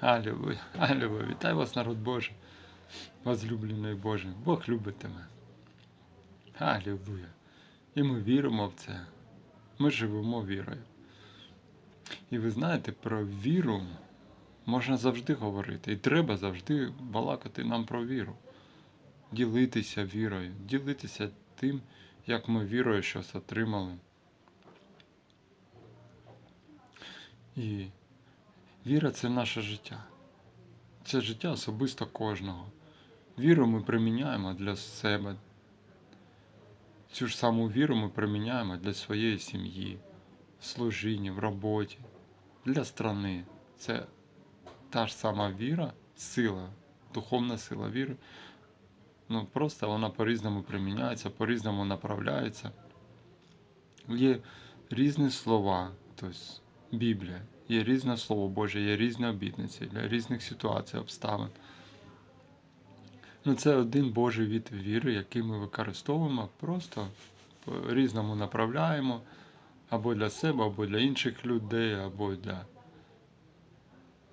Алілуя, алілуя. Вітаю вас, народ Божий, возлюблений Божий. Бог любить тебе. Алілуя. І ми віримо в це. Ми живемо вірою. І ви знаєте, про віру можна завжди говорити. І треба завжди балакати нам про віру. Ділитися вірою, ділитися тим, як ми вірою щось отримали. І віра це наше життя. Це життя особисто кожного. Віру ми приміняємо для себе. Цю ж саму віру ми приміняємо для своєї сім'ї, в служінні, в роботі, для страни. Це та ж сама віра, сила, духовна сила віри. Ну, просто вона по-різному приміняється, по-різному направляється. Є різні слова, тобто Біблія, є різне Слово Боже, є різні обітниці для різних ситуацій, обставин. Ну, це один Божий від віри, який ми використовуємо, просто по-різному направляємо або для себе, або для інших людей, або для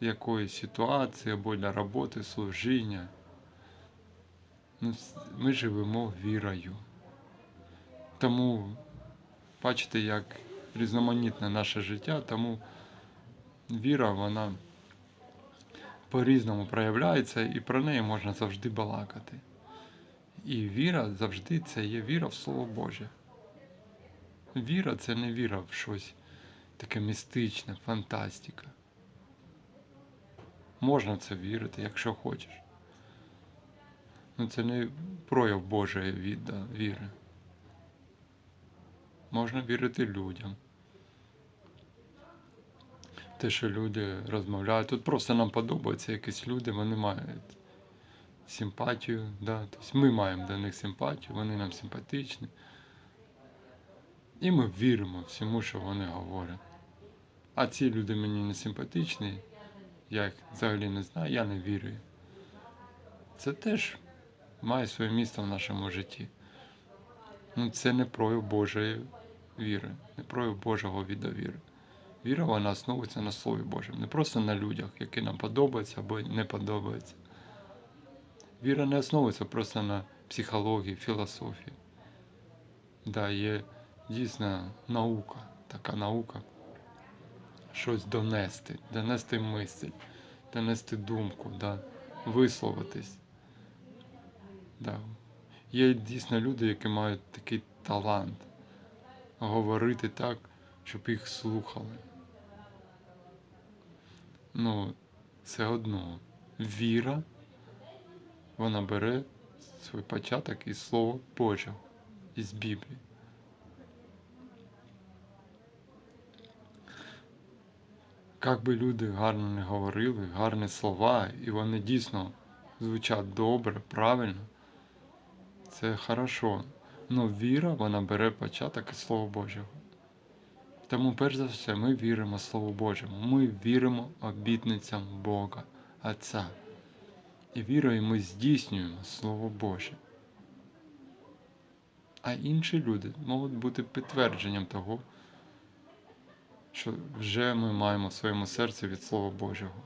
якоїсь ситуації, або для роботи, служіння. Ну, ми живемо вірою. Тому бачите, як різноманітне наше життя, тому віра, вона по-різному проявляється, і про неї можна завжди балакати. І віра завжди це є віра в Слово Боже. Віра це не віра в щось таке містичне, фантастика. Можна в це вірити, якщо хочеш. Ну це не прояв Божої віри. Можна вірити людям. Те, що люди розмовляють. Тут просто нам подобаються якісь люди, вони мають симпатію. Да? Тобто ми маємо до них симпатію, вони нам симпатичні. І ми віримо всьому, що вони говорять. А ці люди мені не симпатичні, я їх взагалі не знаю, я не вірю. Це теж має своє місце в нашому житті. Ну, це не прояв Божої віри, не прояв Божого віддовіри. Віра вона основується на Слові Божому, не просто на людях, які нам подобаються або не подобаються. Віра не основується просто на психології, філософії. Да, є дійсно наука, така наука, щось донести, донести мисль, донести думку, да, висловитись. Да. Є дійсно люди, які мають такий талант говорити так, щоб їх слухали. Ну, це одно. Віра, вона бере свій початок із Слова Божого, із Біблії. Як би люди гарно не говорили, гарні слова, і вони дійсно звучать добре, правильно, це хорошо. Но віра, вона бере початок із Слова Божого. Тому, перш за все, ми віримо Слову Божому. Ми віримо обітницям Бога, Отця. І вірою ми здійснюємо Слово Боже. А інші люди можуть бути підтвердженням того, що вже ми маємо в своєму серці від Слова Божого.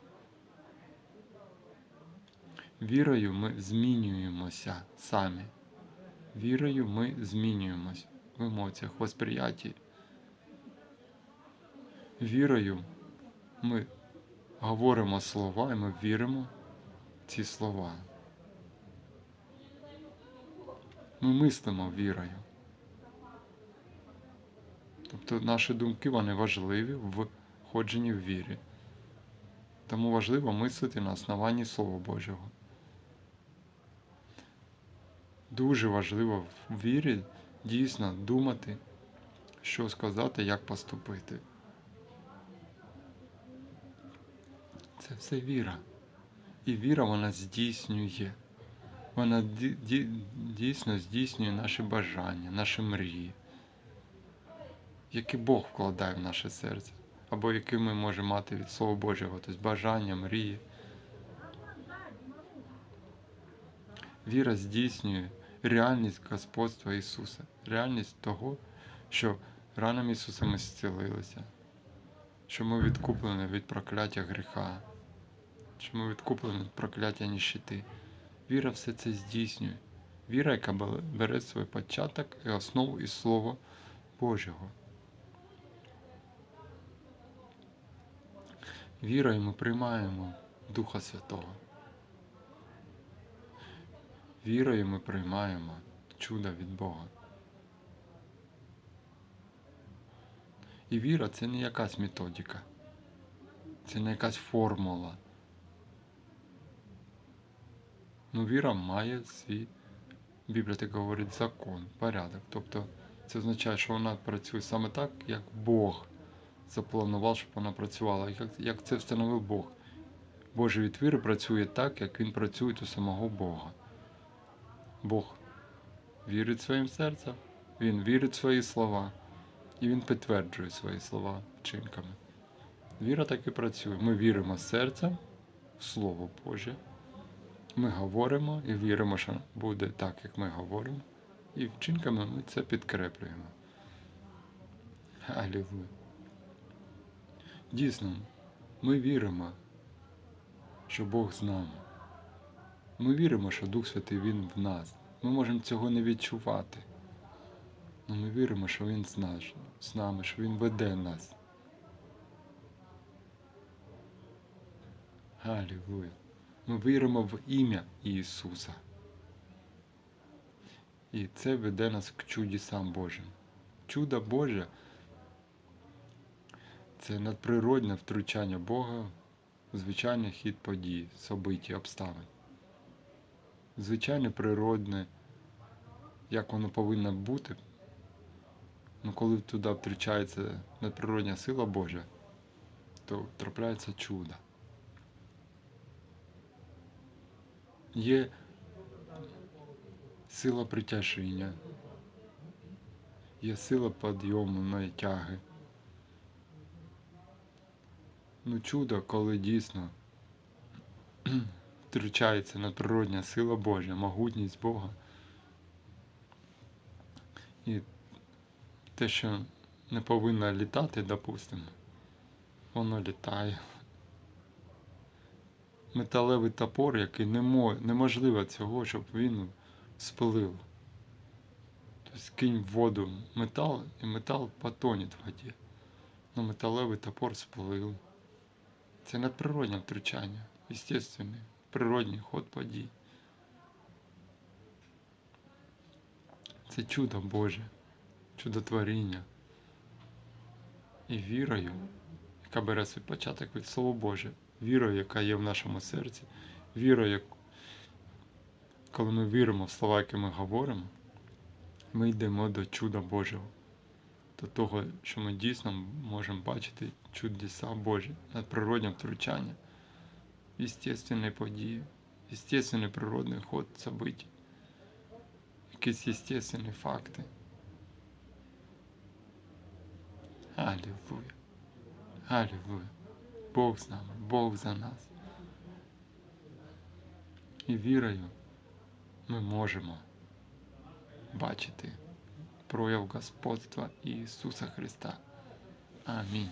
Вірою ми змінюємося самі. Вірою ми змінюємось в емоціях, в воспрiyятті. Вірою ми говоримо слова і ми віримо в ці слова. Ми мислимо вірою. Тобто наші думки вони важливі в ходженні в вірі. Тому важливо мислити на основанні Слова Божого. Дуже важливо в вірі дійсно думати, що сказати, як поступити. Це все віра. І віра вона здійснює. Вона ді- ді- дійсно здійснює наші бажання, наші мрії, які Бог вкладає в наше серце, або які ми можемо мати від Слова Божого, тобто бажання, мрії. Віра здійснює реальність господства Ісуса, реальність того, що ранами Ісуса ми зцілилися, що ми відкуплені від прокляття гріха. Що ми відкуплені від прокляття ніщити. Віра все це здійснює. Віра, яка бере свій початок і основу із Слова Божого. Вірою ми приймаємо Духа Святого. Вірою ми приймаємо чудо від Бога. І віра це не якась методика, це не якась формула. Ну, віра має свій, Біблія так говорить, закон, порядок. Тобто це означає, що вона працює саме так, як Бог запланував, щоб вона працювала, як, як це встановив Бог. Божий від віри працює так, як він працює у самого Бога. Бог вірить своїм серцем, Він вірить в свої слова, і Він підтверджує свої слова вчинками. Віра так і працює. Ми віримо серцем в Слово Боже. Ми говоримо і віримо, що буде так, як ми говоримо, і вчинками ми це підкреплюємо. Алілуя. Дійсно, ми віримо, що Бог з нами. Ми віримо, що Дух Святий Він в нас. Ми можемо цього не відчувати. Але ми віримо, що Він з, нас, з нами, що Він веде нас. Алілуя. Ми віримо в ім'я Ісуса. І це веде нас к чудесам Божим. Чудо Боже це надприродне втручання Бога звичайний хід подій, собиті, обставин. Звичайне природне, як воно повинно бути. Ну, коли туди втручається надприродня сила Божа, то трапляється чудо. Є сила притяжіння, є сила підйому тяги. Ну, чудо, коли дійсно втручається надприродня сила Божа, могутність Бога. І те, що не повинно літати, допустимо, воно літає. Металевий топор, який не мо- неможливо цього, щоб він спилив. Тобто кинь в воду метал, і метал потонет в воді. Но металевий топор спилив. Це надприродне втручання, естественний, природний ход подій. Це чудо Боже, чудотворіння. І вірою, яка бере свій початок від Слова Боже, вірою, яка є в нашому серці, вірою, як... коли ми віримо в слова, які ми говоримо, ми йдемо до чуда Божого, до того, що ми дійсно можемо бачити чудеса Божі, надприродне втручання, естественні події, естественний природний ход событий, якісь естественні факти. Аллилуйя. Аллилуйя. Бог з нами, Бог за нас. І вірою ми можемо бачити прояв господства Ісуса Христа. Амінь.